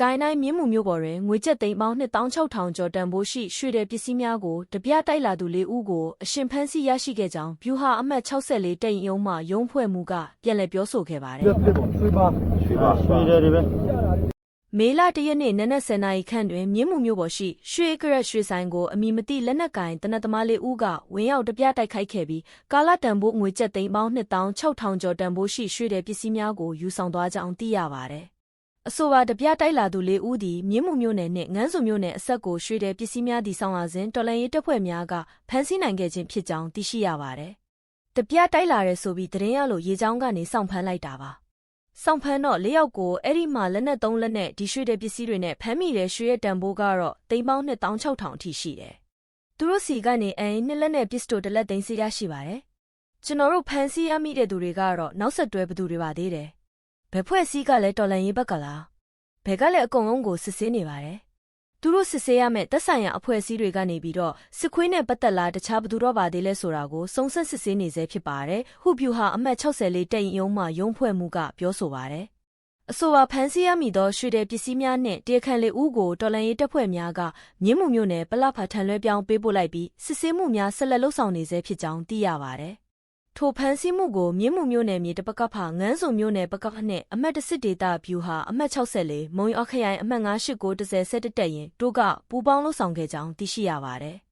ကိုင်းတိုင်းမြင်းမှုမြို့ပေါ်တွင်ငွေကျပ်သိန်းပေါင်း2600ကျော်တန်ဖိုးရှိရွှေတဲ့ပစ္စည်းများကိုတပြတိုက်လာသူ၄ဦးကိုအရှင်ဖမ်းဆီးရရှိခဲ့ကြောင်းဗျူဟာအမှတ်64တိန်ယုံမှရုံးဖွဲ့မှုကပြန်လည်ပြောဆိုခဲ့ပါတယ်ပြပြပေါ့ရွှေပါရွှေပါရွှေတယ်တွေပဲ။မေလ၁ရက်နေ့နနက်10:00နာရီခန့်တွင်မြင်းမှုမြို့ပေါ်ရှိရွှေကရက်ရွှေဆိုင်ကိုအမည်မသိလက်နက်ကင်တနက်သမားလေးဦးကဝင်ရောက်တပြတိုက်ခိုက်ခဲ့ပြီးကာလတန်ဖိုးငွေကျပ်သိန်းပေါင်း2600ကျော်တန်ဖိုးရှိရွှေတဲ့ပစ္စည်းများကိုယူဆောင်သွားကြောင်းသိရပါတယ်။ အဆိုပါတပြတိုက်လာသူလေးဦးသည်မြင်းမှုမြို့နယ်နှင့်ငန်းစုံမြို့နယ်အဆက်ကိုရွှေတဲ့ပစ္စည်းများတည်ဆောင်လာစဉ်တော်လန်ရေးတပ်ဖွဲ့များကဖမ်းဆီးနိုင်ခဲ့ခြင်းဖြစ်ကြောင်းသိရှိရပါတယ်။တပြတိုက်လာရဲဆိုပြီးသတင်းရလို့ရေချောင်းကနေစောင့်ဖမ်းလိုက်တာပါ။စောင့်ဖမ်းတော့လေးယောက်ကိုအဲ့ဒီမှာလက်နက်သုံးလက်နဲ့ဒီရွှေတဲ့ပစ္စည်းတွေနဲ့ဖမ်းမိတဲ့ရွှေရဲ့တန်ဖိုးကတော့သိန်းပေါင်း2600အထိရှိတယ်။သူတို့စီကနေအရင်နှစ်လက်နဲ့ပစ္စတိုတစ်လက်သိမ်းစီရရှိပါတယ်။ကျွန်တော်တို့ဖမ်းဆီးရမိတဲ့သူတွေကတော့နောက်ဆက်တွဲဘသူတွေပါသေးတယ်။ ဘယ်ဖွဲ့စည်းကလည်းတော်လန်ရေးဘက်ကလား။ဘယ်ကလည်းအကုန်လုံးကိုစစ်ဆေးနေပါတယ်။သူတို့စစ်ဆေးရမယ့်သက်ဆိုင်ရာအဖွဲ့အစည်းတွေကနေပြီးတော့စစ်ခွေးနဲ့ပတ်သက်လာတခြားဘသူတော့ပါသေးလဲဆိုတာကိုစုံစမ်းစစ်ဆေးနေစေဖြစ်ပါတယ်။ဟုဗျူဟာအမှတ်64တိတ်ယုံမှရုံးဖွဲ့မှုကပြောဆိုပါတယ်။အဆိုပါဖမ်းဆီးရမိသောရွှေတဲ့ပစ္စည်းများနှင့်တရားခံလေးဦးကိုတော်လန်ရေးတပ်ဖွဲ့များကမြင်းမှုမြို့နယ်ပလဖာထံလွဲပြောင်းပေးပို့လိုက်ပြီးစစ်ဆေးမှုများဆက်လက်လှုပ်ဆောင်နေဆဲဖြစ်ကြောင်းသိရပါတယ်။ ထိုဖမ်းဆီးမှုကိုမြင်းမှုမြို့နယ်မြေတပကဖငန်းစုံမြို့နယ်ပကဖနှင့်အမှတ်၁စစ်ဒေတာဗျူဟာအမှတ်64မုံရခရိုင်အမှတ်98910တက်ရင်တို့ကပူးပေါင်းလှုပ်ဆောင်ခဲ့ကြောင်းသိရှိရပါတယ်။